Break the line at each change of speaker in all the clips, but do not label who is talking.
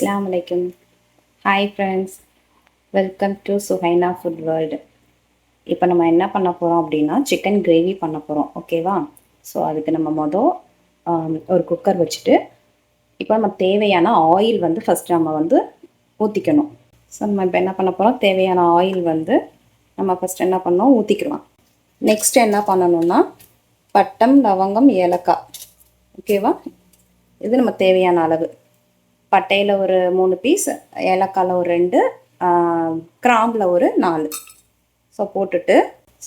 அஸ்லாம் வலைக்கும் hi friends welcome to Suhaina food world இப்போ நம்ம என்ன பண்ண போகிறோம் அப்படின்னா சிக்கன் கிரேவி பண்ண போகிறோம் ஓகேவா ஸோ அதுக்கு நம்ம மொதல் ஒரு குக்கர் வச்சுட்டு இப்போ நம்ம தேவையான ஆயில் வந்து ஃபஸ்ட் நம்ம வந்து ஊற்றிக்கணும் ஸோ நம்ம இப்போ என்ன பண்ண போகிறோம் தேவையான ஆயில் வந்து நம்ம ஃபஸ்ட் என்ன பண்ணோம்? ஊற்றிக்கிறோம் நெக்ஸ்ட் என்ன பண்ணணும்னா பட்டம் லவங்கம் ஏலக்காய் ஓகேவா இது நம்ம தேவையான அளவு. பட்டையில் ஒரு மூணு பீஸ் ஏலக்காயில் ஒரு ரெண்டு கிராம்பில் ஒரு நாலு. ஸோ போட்டுட்டு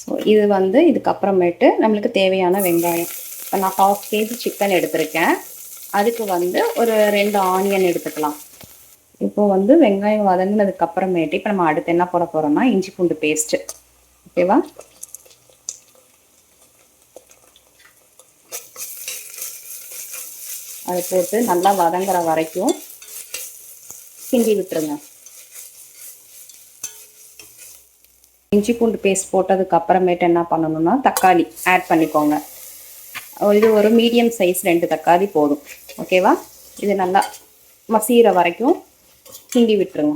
ஸோ இது வந்து இதுக்கப்புறமேட்டு நம்மளுக்கு தேவையான வெங்காயம். இப்போ நான் ஹாஃப் கேஜி சிக்கன் எடுத்திருக்கேன். அதுக்கு வந்து ஒரு ரெண்டு ஆனியன் எடுத்துக்கலாம். இப்போ வந்து வெங்காயம் வதங்கினதுக்கு அப்புறமேட்டு இப்போ நம்ம அடுத்து என்ன போட போகிறோம்னா இஞ்சி பூண்டு பேஸ்ட்டு ஓகேவா அதை போட்டு நல்லா வதங்குற வரைக்கும் கிண்டி விட்டுருங்க. இஞ்சி பூண்டு பேஸ்ட் போட்டதுக்கு அப்புறமேட்டு என்ன பண்ணணும்னா தக்காளி ஆட் பண்ணிக்கோங்க. இது ஒரு மீடியம் சைஸ் ரெண்டு தக்காளி போதும். ஓகேவா இது நல்லா மசீர வரைக்கும் கிண்டி விட்டுருங்க.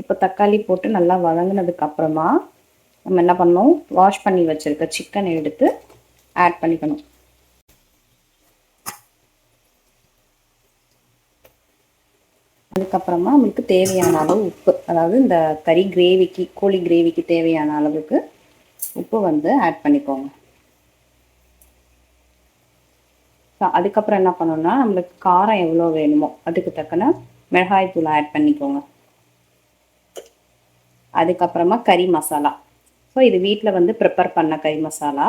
இப்போ தக்காளி போட்டு நல்லா வதங்கினதுக்கு அப்புறமா நம்ம என்ன பண்ணணும்? வாஷ் பண்ணி வச்சுருக்க சிக்கனை எடுத்து ஆட் பண்ணிக்கணும். அதுக்கப்புறமா நம்மளுக்கு தேவையான அளவு உப்பு அதாவது இந்த கறி கிரேவிக்கு கோழி கிரேவிக்கு தேவையான அளவுக்கு உப்பு வந்து ஆட் பண்ணிக்கோங்க. அதுக்கப்புறம் என்ன பண்ணணும்னா நம்மளுக்கு காரம் எவ்வளோ வேணுமோ அதுக்கு தக்கன மிளகாய் தூள் ஆட் பண்ணிக்கோங்க. அதுக்கப்புறமா கறி மசாலா. ஸோ இது வீட்டில் வந்து ப்ரிப்பேர் பண்ண கறி மசாலா.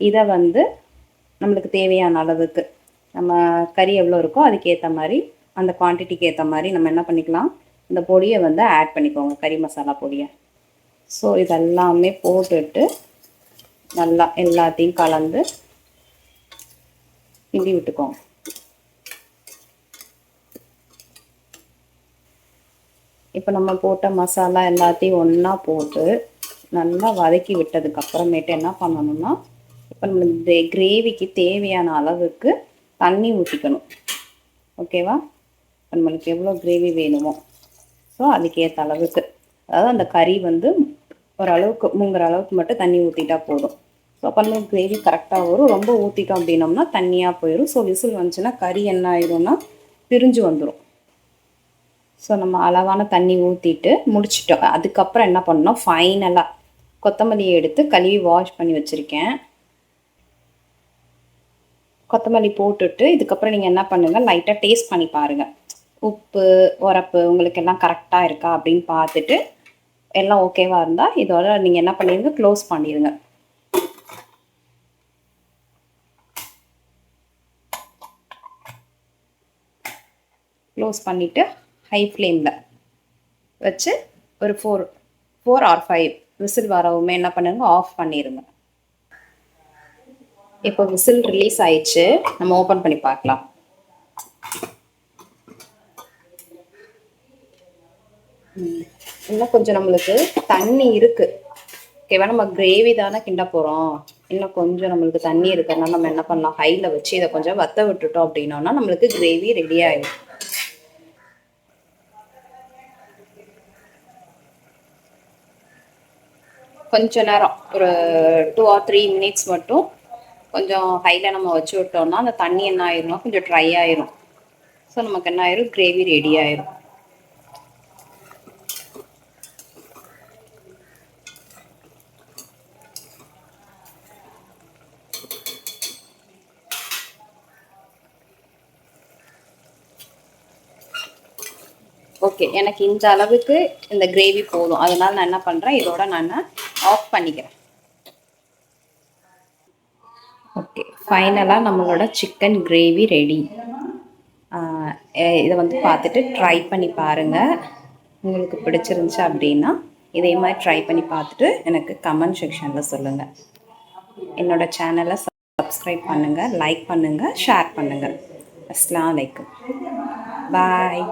இதை வந்து நம்மளுக்கு தேவையான அளவுக்கு நம்ம கறி எவ்வளோ இருக்கோ அதுக்கேற்ற மாதிரி அந்த குவான்டிட்டிக்கு ஏற்ற மாதிரி நம்ம என்ன பண்ணிக்கலாம்? இந்த பொடியை வந்து ஆட் பண்ணிக்கோங்க கறி மசாலா பொடியை. ஸோ இதெல்லாமே போட்டுட்டு நல்லா எல்லாத்தையும் கலந்து கிண்டி விட்டுக்கோங்க. இப்போ நம்ம போட்ட மசாலா எல்லாத்தையும் ஒன்றா போட்டு நல்லா வதக்கி விட்டதுக்கு அப்புறமேட்டு என்ன பண்ணணும்னா இப்போ நம்ம கிரேவிக்கு தேவையான அளவுக்கு தண்ணி ஊற்றிக்கணும் ஓகேவா நம்மளுக்கு எவ்வளோ கிரேவி வேணுமோ. ஸோ அதுக்கேற்ற அளவுக்கு. அதாவது அந்த கறி வந்து ஓரளவுக்கு மூங்குற அளவுக்கு மட்டும் தண்ணி ஊற்றிட்டா போதும். ஸோ அப்போ நம்ம கிரேவி கரெக்டாக வரும். ரொம்ப ஊற்றிட்டோம் அப்படின்னோம்னா தண்ணியாக போயிடும் ஸோ விசில் வந்துச்சுன்னா கறி என்ன ஆயிடும்னா பிரிஞ்சு வந்துடும் ஸோ நம்ம அளவான தண்ணி ஊற்றிட்டு முடிச்சிட்டோம். அதுக்கப்புறம் என்ன பண்ணோம் ஃபைனலாக கொத்தமல்லியை எடுத்து கழுவி வாஷ் பண்ணி வச்சுருக்கேன். கொத்தமல்லி போட்டுட்டு இதுக்கப்புறம் நீங்கள் என்ன பண்ணுங்கள் லைட்டாக டேஸ்ட் பண்ணி பாருங்கள் உப்பு உரப்பு உங்களுக்கு எல்லாம் கரெக்டாக இருக்கா அப்படின்னு பார்த்துட்டு எல்லாம் ஓகேவாக இருந்தால் இதோட நீங்கள் என்ன பண்ணிடுங்க க்ளோஸ் பண்ணிடுங்க க்ளோஸ் பண்ணிவிட்டு ஹை ஃப்ளேமில் வச்சு ஒரு four four or five whistle வரவுமே என்ன பண்ணுங்க ஆஃப் பண்ணிடுங்க இப்போ விசில் ரிலீஸ் ஆயிடுச்சு. நம்ம ஓப்பன் பண்ணி பார்க்கலாம். இன்னும் கொஞ்சம் நம்மளுக்கு தண்ணி இருக்கு. ஓகேவா? நம்ம கிரேவி தானே கிண்ட போகிறோம் இன்னும் கொஞ்சம் நம்மளுக்கு தண்ணி இருக்கிறதுனால நம்ம என்ன பண்ணலாம்? ஹையில் வச்சு இதை கொஞ்சம் வத்த விட்டுட்டோம் அப்படின்னா நம்மளுக்கு கிரேவி ரெடி ஆயிடும். கொஞ்ச நேரம் ஒரு டூ ஆர் த்ரீ மினிட்ஸ் மட்டும் கொஞ்சம் ஹையில் நம்ம வச்சு விட்டோம்னா அந்த தண்ணி என்ன ஆயிரும் கொஞ்சம் ட்ரை ஆயிரும். ஸோ நமக்கு என்ன ஆயிரும்? கிரேவி ரெடி ஆயிரும். ஓகே எனக்கு இந்த அளவுக்கு இந்த கிரேவி போதும். அதனால நான் என்ன பண்ணுறேன் இதோட நான் ஆஃப் பண்ணிக்கிறேன். ஓகே ஃபைனலாக நம்மளோட சிக்கன் கிரேவி ரெடி இதை வந்து பார்த்துட்டு ட்ரை பண்ணி பாருங்கள் உங்களுக்கு பிடிச்சிருந்துச்சு அப்படின்னா இதே மாதிரி ட்ரை பண்ணி பார்த்துட்டு எனக்கு கமெண்ட் செக்ஷனில் சொல்லுங்கள் என்னோடய சேனலை சப்ஸ்கிரைப் பண்ணுங்கள் லைக் பண்ணுங்கள் ஷேர் பண்ணுங்கள் அஸ்லாம் வலைக்கம் பாய்